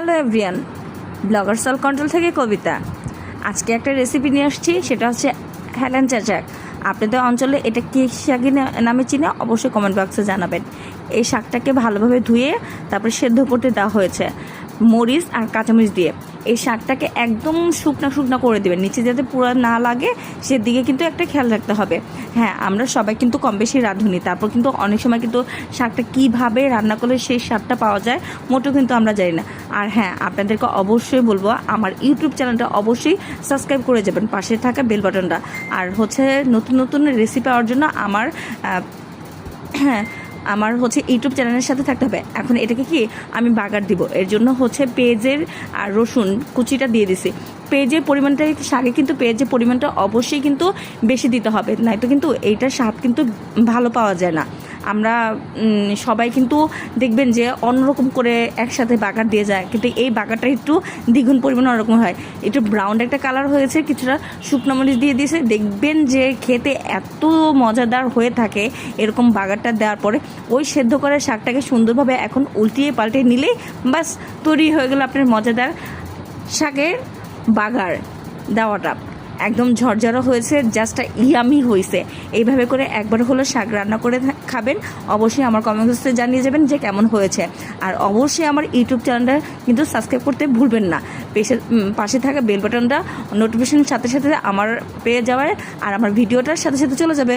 Hello everyone, blogger soul control থেকে কবিতা। আজকে একটা রেসিপি নিয়ে আসছি, সেটা হচ্ছে হেলেন চাচাক আপনাদের অঞ্চলে এটা কি শাকি নামে চিনে? অবশ্যই কমেন্ট বক্সে জানাবেন। এই শাকটাকে ভালোভাবে ধুয়ে তারপরে সেদ্ধ করতে দেওয়া হয়েছে। মরিচ আর কাঁচামরিচ দিয়ে। এই শাকটাকে একদম শুকনো শুকনো করে দেবেন। নিচে যাতে পুরো না লাগে, সেদিকে কিন্তু একটা খেয়াল রাখতে হবে। হ্যাঁ আমরা সবাই কিন্তু কম বেশি রাঁধুনি। তারপর কিন্তু অনেক সময় কিন্তু শাকটা কীভাবে রান্না করলে সেই স্বাদটা পাওয়া যায়, মোটেও কিন্তু আমরা জানি না। আর হ্যাঁ আপনাদেরকে অবশ্যই বলব, আমার ইউটিউব চ্যানেলটা অবশ্যই সাবস্ক্রাইব করে যাবেন, পাশে থাকা বেল বাটনটা। আর হচ্ছে নতুন নতুন রেসিপি পাওয়ার জন্য আমার হ্যাঁ আমার হচ্ছে ইউটিউব চ্যানেলের সাথে থাকতে হবে। এখন এটাকে কি আমি বাগার দিব? এর জন্য হচ্ছে পেঁয়াজের আর রসুন কুচিটা দিয়ে দিছি। পেঁয়াজের পরিমাণটা শাকে কিন্তু পেঁয়াজের পরিমাণটা অবশ্যই কিন্তু বেশি দিতে হবে। নয়তো কিন্তু এইটার স্বাদ কিন্তু ভালো পাওয়া যায় না। আমরা সবাই কিন্তু দেখবেন যে অন্যরকম করে একসাথে বাগার দিয়ে যায়। কিন্তু এই বাগারটা একটু দ্বিগুণ পরিমাণে অন্যরকম হয়। একটু ব্রাউন একটা কালার হয়েছে, কিছুটা শুকনো মরিচ দিয়ে দিয়েছে। দেখবেন যে খেতে এত মজাদার হয়ে থাকে এরকম বাগারটা দেওয়ার পরে। ওই সেদ্ধ করা শাকটাকে সুন্দরভাবে এখন উল্টিয়ে পাল্টে নিলেই বাস তৈরি হয়ে গেল আপনার মজাদার শাকের বাগার দেওয়াটা। একদম ঝরঝরা হয়েছে জাস্ট ইয়ামি হয়েছে এইভাবে করে একবার হলো শাক রান্না করে খাবেন। অবশ্যই আমার কমেন্ট বক্সে জানিয়ে যাবেন যে কেমন হয়েছে। আর অবশ্যই আমার ইউটিউব চ্যানেলটা কিন্তু সাবস্ক্রাইব করতে ভুলবেন না। পেশে পাশে থাকা বেল বাটনটা নোটিফিকেশনের সাথে সাথে আমার পেয়ে যাওয়ার আর আমার ভিডিওটার সাথে সাথে চলে যাবে।